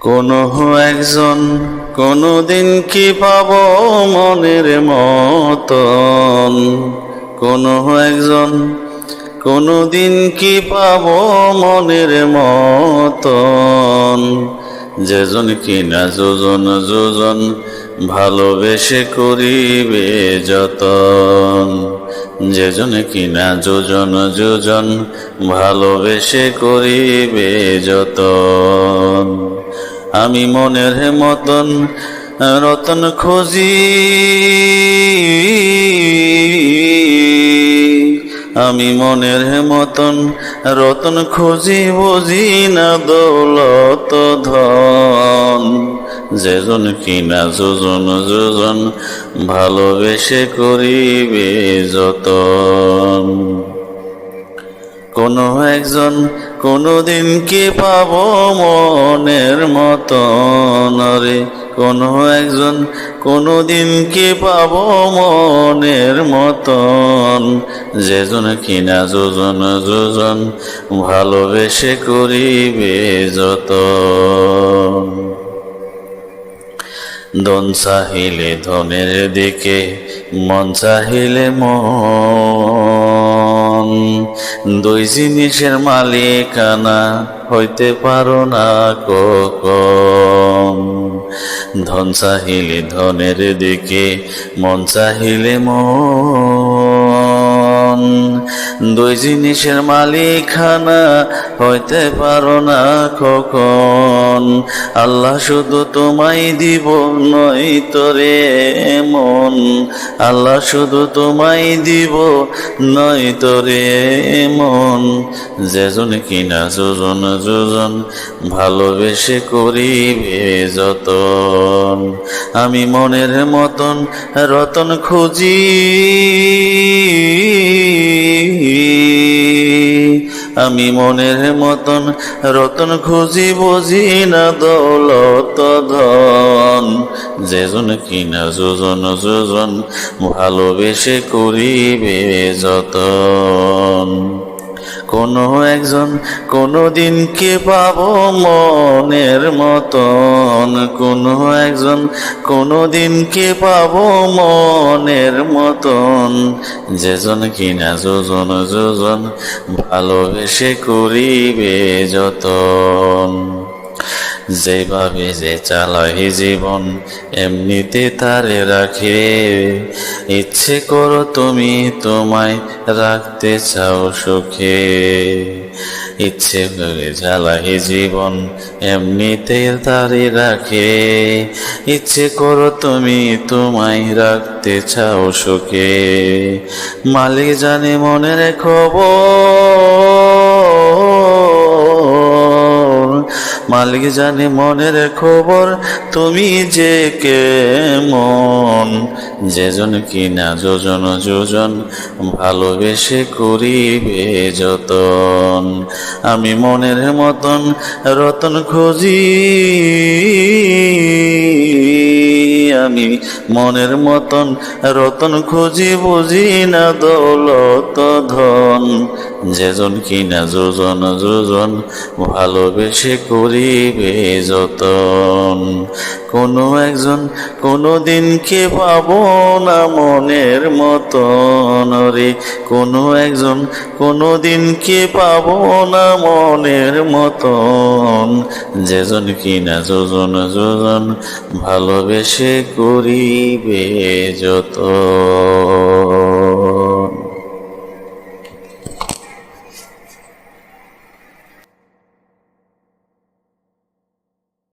কোনো একজন কোনো দিন কি পাব মনের মতন? কোনো একজন কোনো দিন কি পাব মনের মতন? যেজন কিনা যোজন যোজন ভালোবেসে করিবে যতন। যেজন কিনা যোজন যোজন ভালোবেসে করিবে যতন। আমি মনের মতন রতন খুঁজি। আমি মনের মতন রতন খুঁজি, বুঝি না দৌলত ধন। যেজন কিনা যোজন যোজন ভালোবেসে করিবে যতন। কোনো একজন কোনো দিন কি পাব মনের মতন? রে কোনো একজন কোনো দিন কি পাব মনের মতন? যেজন কিনা যোজন যোজন ভালোবেসে করিবে যত দন চাহিলে ধনের দিকে, মন চাহিলে মন। দুই জিনিসের মালিকানা হইতে পারো না কখন ধন চাহিলে ধনের দিকে মন চাহিলে মন। দুই জিনিসের মালিকানা হইতে পারো না কখন। আল্লাহ শুধু তোমায় দিব, নয় তোরে মন। আল্লাহ শুধু তোমায় দিব, নয় তোরে মন। যেজন কিনা যোজন যোজন ভালোবেসে করিবে যতন। আমি মনের মতন রতন খুঁজি। আমি মনের মতন রতন খুঁজি বুঝি না দৌলত ধন। যেজন কিনা যোজন যোজন ভালোবেসে করিবে যতন। কোনো একজন কোনো দিন কে পাব মনের মতন? কোনো একজন কোনো দিন কে পাব মনের মতন? যেজন কিনা যোজন যোজন ভালোবেসে করিবে যতন। যেভাবে যে চালাই জীবন, এমনিতে তারে রাখে। ইচ্ছে করো তুমি তোমায় রাখতে চাও সুখে। ইচ্ছে করে জ্বালাই জীবন, এমনিতে তারে রাখে। ইচ্ছে করো তুমি তোমায় রাখতে চাও সুখে। মালিক জানে মনের খবর। মালিক জানে মনের খবর, তুমি যে কেমন যেজন কিনা যোজন যোজন, ভালোবেসে করিবে যতন। আমি মনের মতন রতন খুঁজি, আমি মনের মতন রতন খুঁজি, বুঝি না দৌলত ধন। যেজন কি কিনা যোজন যোজন ভালোবেসে করিবে যতন। কোনো একজন কোনো দিন কে পাবো না মনের মতন রে? কোনো একজন কোনো দিন কে পাবো না মনের মতন? যেজন কি কিনা যোজন যোজন ভালোবেসে করিবে যত